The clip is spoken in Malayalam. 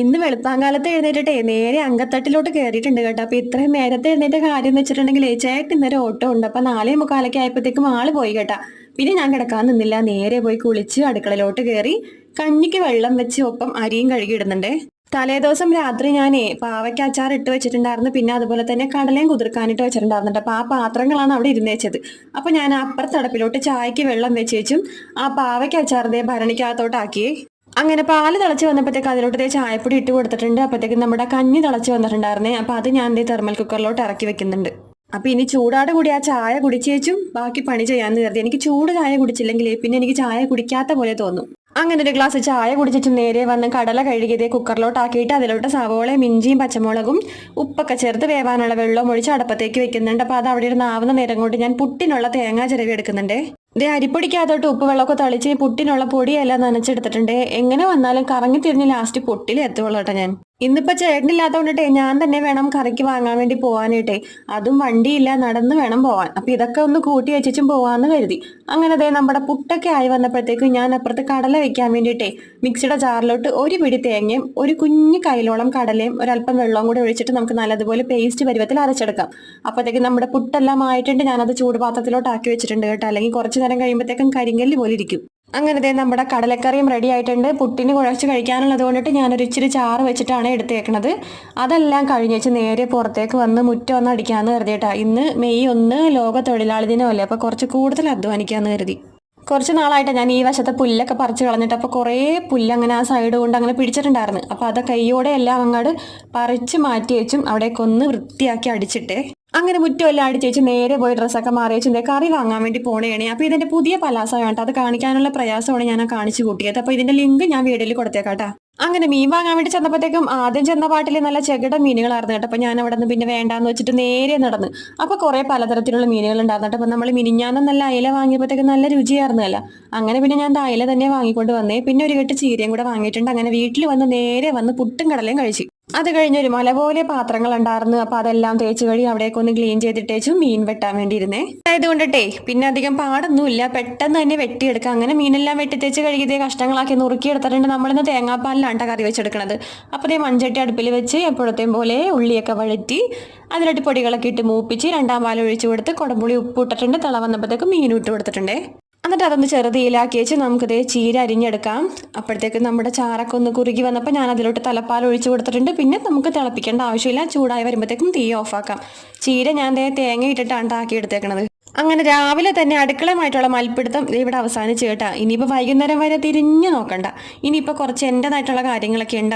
ഇന്ന് വെളുപ്പാങ്കാലത്ത് എഴുന്നേറ്റിട്ടേ നേരെ അങ്കത്തട്ടിലോട്ട് കയറിയിട്ടുണ്ട് കേട്ടോ. അപ്പൊ ഇത്രയും നേരത്തെ എഴുന്നേറ്റ കാര്യം എന്ന് വെച്ചിട്ടുണ്ടെങ്കിൽ ചേട്ടൻ ഇന്നൊരു ഓട്ടോ ഉണ്ട്. അപ്പൊ നാലേ മുക്കാലൊക്കെ ആയപ്പോഴത്തേക്കും ആൾ പോയി കേട്ടാ. പിന്നെ ഞാൻ കിടക്കാൻ നിന്നില്ല. നേരെ പോയി കുളിച്ച് അടുക്കളയിലോട്ട് കയറി കഞ്ഞിക്ക് വെള്ളം വെച്ച് ഒപ്പം അരിയും കഴുകിയിടുന്നുണ്ടേ തലേദിവസം രാത്രി ഞാനേ പാവയ്ക്ക അച്ചാർ ഇട്ട് വെച്ചിട്ടുണ്ടായിരുന്നു. പിന്നെ അതുപോലെ തന്നെ കടലയും കുതിർക്കാനിട്ട് വെച്ചിട്ടുണ്ടായിരുന്നുണ്ട്. അപ്പൊ ആ പാത്രങ്ങളാണ് അവിടെ ഇരുന്നേച്ചത്. അപ്പൊ ഞാൻ അപ്പുറത്തടപ്പിലോട്ട് ചായക്ക് വെള്ളം വെച്ച് വെച്ചും ആ പാവയ്ക്ക അച്ചാറിന്റെ ഭരണിക്കകത്തോട്ടാക്കി. അങ്ങനെ പാൽ തിളച്ച് വന്നപ്പോഴത്തേക്ക് അതിലോട്ട് ദേ ചായപ്പൊടി ഇട്ട് കൊടുത്തിട്ടുണ്ട്. അപ്പോഴത്തേക്ക് നമ്മുടെ കഞ്ഞി തിളച്ച് വന്നിട്ടുണ്ടായിരുന്നേ. അപ്പോൾ അത് ഞാൻ ദേ തെർമൽ കുക്കറിലോട്ട് ഇറക്കി വെക്കുന്നുണ്ട്. അപ്പോൾ ഇനി ചൂടാട് കൂടി ആ ചായ കുടിച്ചേച്ചും ബാക്കി പണി ചെയ്യാമെന്ന് കരുതി. എനിക്ക് ചൂട് ചായ കുടിച്ചില്ലെങ്കിൽ പിന്നെ എനിക്ക് ചായ കുടിക്കാത്ത പോലെ തോന്നും. അങ്ങനെ ഒരു ഗ്ലാസ് ചായ കുടിച്ചിട്ട് നേരെ വന്ന് കടല കഴുകിയതേ കുക്കറിലോട്ടാക്കിയിട്ട് അതിലോട്ട് സവോളയും ഇഞ്ചിയും പച്ചമുളകും ഉപ്പൊക്കെ ചേർത്ത് വേവാനുള്ള വെള്ളം ഒഴിച്ച് അടപ്പത്തേക്ക് വെക്കുന്നുണ്ട്. അപ്പോൾ അത് അവിടെ ഇരുന്ന് ആവുന്ന നേരം കൊണ്ട് ഞാൻ പുട്ടിനുള്ള തേങ്ങാ ചിരവി എടുക്കുന്നുണ്ടേ. ദേ അരിപ്പൊടിക്കകത്തോട്ട് ഉപ്പ് വെള്ളമൊക്കെ തളിച്ച് പുട്ടിനുള്ള പൊടിയെല്ലാം നനച്ചെടുത്തിട്ടുണ്ട്. എങ്ങനെ വന്നാലും കറങ്ങി തിരിഞ്ഞ് ലാസ്റ്റ് പൊട്ടിലെത്തുള്ളൂ കേട്ടോ ഞാൻ. ഇന്നിപ്പോ ചേട്ടനില്ലാത്തതുകൊണ്ടിട്ടേ ഞാൻ തന്നെ വേണം കറിക്ക് വാങ്ങാൻ വേണ്ടി പോകാനായിട്ടേ അതും വണ്ടിയില്ല നടന്ന് വേണം പോവാൻ. അപ്പൊ ഇതൊക്കെ ഒന്ന് കൂട്ടി വെച്ചും പോവാന്ന് കരുതി. അങ്ങനെ ദേ നമ്മുടെ പുട്ടൊക്കെ ആയി വന്നപ്പോഴത്തേക്കും ഞാൻ അപ്പുറത്ത് കടല വെക്കാൻ വേണ്ടിയിട്ടേ മിക്സിയുടെ ജാറിലോട്ട് ഒരു പിടി തേങ്ങയും ഒരു കുഞ്ഞു കൈലോളം കടലയും ഒരല്പം വെള്ളവും കൂടി ഒഴിച്ചിട്ട് നമുക്ക് നല്ലതുപോലെ പേസ്റ്റ് പരുവത്തിൽ അരച്ചെടുക്കാം. അപ്പോഴത്തേക്ക് നമ്മുടെ പുട്ടെല്ലാം ആയിട്ടുണ്ട്. ഞാനത് ചൂടുപാത്രത്തിലോട്ട് ആക്കി വെച്ചിട്ടുണ്ട് കേട്ടോ. അല്ലെങ്കിൽ കുറച്ച് നേരം കഴിയുമ്പോഴത്തേക്കും കരിങ്കല്ല് പോലെ ഇരിക്കും. അങ്ങനെ ദേ നമ്മുടെ കടലക്കറിയും റെഡി ആയിട്ടുണ്ട്. പുട്ടിന് കുഴച്ച് കഴിക്കാനുള്ളത് കൊണ്ടിട്ട് ഞാനൊരു ഇച്ചിരി ചാറ് വെച്ചിട്ടാണ് എടുത്തേക്കണത്. അതെല്ലാം കഴിഞ്ഞ് വെച്ച് നേരെ പുറത്തേക്ക് വന്ന് മുറ്റം ഒന്ന് അടിക്കാമെന്ന് കരുതിയിട്ടാ. ഇന്ന് മെയ് ഒന്ന് ലോക തൊഴിലാളി ദിനമല്ലേ അപ്പോൾ കുറച്ച് കൂടുതൽ അധ്വാനിക്കാമെന്ന് കരുതി. കുറച്ച് നാളായിട്ട് ഞാൻ ഈ വശത്തെ പുല്ലൊക്കെ പറിച്ച് കളഞ്ഞിട്ട് അപ്പോൾ കുറേ പുല്ല് അങ്ങനെ ആ സൈഡ് കൊണ്ട് അങ്ങനെ പിടിച്ചിട്ടുണ്ടായിരുന്നു. അപ്പോൾ അത് കൈയോടെ എല്ലാം അങ്ങോട്ട് പറിച്ച് മാറ്റി വെച്ചും അവിടേക്കൊന്ന് വൃത്തിയാക്കി അടിച്ചിട്ടേ അങ്ങനെ മുറ്റം എല്ലാം അടിച്ച് വെച്ച് നേരെ പോയി ഡ്രസ്സൊക്കെ മാറി വെച്ച് കറി വാങ്ങാൻ വേണ്ടി പോണേണേ. അപ്പോൾ ഇതിന്റെ പുതിയ പലാസം കേട്ടോ. അത് കാണിക്കാനുള്ള പ്രയാസമാണ് ഞാൻ കാണിച്ചു കൂട്ടിയത്. അപ്പോൾ ഇതിന്റെ ലിങ്ക് ഞാൻ വീഡിയോയിൽ കൊടുത്തേക്കാട്ടാ അങ്ങനെ മീൻ വാങ്ങാൻ വേണ്ടി ചെന്നപ്പോഴത്തേക്കും ആദ്യം ചെന്ന പാട്ടിൽ നല്ല ചെകിട മീനുകളായിരുന്നു കേട്ടോ. അപ്പോൾ ഞാൻ അവിടെ നിന്ന് പിന്നെ വേണ്ടാന്ന് വെച്ചിട്ട് നേരെ നടന്ന്. അപ്പോൾ കുറേ പലതരത്തിലുള്ള മീനുകൾ ഉണ്ടായിരുന്നു കേട്ടോ. അപ്പോൾ നമ്മൾ മിനിഞ്ഞാന്ന് നല്ല അയില വാങ്ങിയപ്പോഴത്തേക്കും നല്ല രുചിയായിരുന്നല്ല അങ്ങനെ പിന്നെ ഞാൻ അയില തന്നെ വാങ്ങിക്കൊണ്ട് വന്നേ. പിന്നെ ഒരു കെട്ട് ചീരയും കൂടെ വാങ്ങിയിട്ടുണ്ട്. അങ്ങനെ വീട്ടിൽ വന്ന് നേരെ വന്ന് പുട്ടും കടലയും കഴിച്ചു. അത് കഴിഞ്ഞൊരു മല പോലെ പാത്രങ്ങൾ ഉണ്ടായിരുന്നു അപ്പൊ അതെല്ലാം തേച്ച് കഴി അവിടേക്ക് ഒന്ന് ക്ലീൻ ചെയ്തിട്ടേച്ചു മീൻ വെട്ടാൻ വേണ്ടി ഇരുന്നേ ആയതുകൊണ്ടിട്ടേ പിന്നെ അധികം പാടൊന്നുമില്ല. പെട്ടെന്ന് തന്നെ വെട്ടിയെടുക്കാം. അങ്ങനെ മീനെല്ലാം വെട്ടി തേച്ച് കഴുകിയതേ കഷ്ടങ്ങളാക്കി നുറുക്കി എടുത്തിട്ടുണ്ട്. നമ്മളിന്ന് തേങ്ങാപ്പാലിലാണ് കറി വെച്ചെടുക്കുന്നത് അപ്പോൾ ഈ മൺചട്ടി അടുപ്പിൽ വെച്ച് എപ്പോഴത്തെയും പോലെ ഉള്ളിയൊക്കെ വഴറ്റി അതിലോട്ട് പൊടികളൊക്കെ ഇട്ട് മൂപ്പിച്ച് രണ്ടാം പാൽ ഒഴിച്ചു കൊടുത്ത് കുടമ്പുളി ഉപ്പ് ഇട്ടിട്ടുണ്ട്. തിള വന്നപ്പോഴത്തേക്ക് മീൻ ഇട്ട് കൊടുത്തിട്ടുണ്ടേ. എന്നിട്ട് അതൊന്ന് ചെറുതീലാക്കി വെച്ച് നമുക്കിത് ചീര അരിഞ്ഞെടുക്കാം. അപ്പോഴത്തേക്ക് നമ്മുടെ ചാറൊക്കെ ഒന്ന് കുറുകി വന്നപ്പോൾ ഞാൻ അതിലോട്ട് തലപ്പാൽ ഒഴിച്ചു കൊടുത്തിട്ടുണ്ട്. പിന്നെ നമുക്ക് തിളപ്പിക്കേണ്ട ആവശ്യമില്ല. ചൂടായി വരുമ്പോഴത്തേക്കും തീ ഓഫാക്കാം. ചീര ഞാൻ തേങ്ങ ഇട്ടിട്ടാണ് ആക്കി എടുത്തേക്കണത്. അങ്ങനെ രാവിലെ തന്നെ അടുക്കളമായിട്ടുള്ള മൽപ്പിടുത്തം ഇവിടെ അവസാനിച്ച് കേട്ടാ. ഇനിയിപ്പോൾ വൈകുന്നേരം വരെ തിരിഞ്ഞു നോക്കണ്ട. ഇനിയിപ്പോൾ കുറച്ച് എന്റെതായിട്ടുള്ള കാര്യങ്ങളൊക്കെ ഉണ്ട്.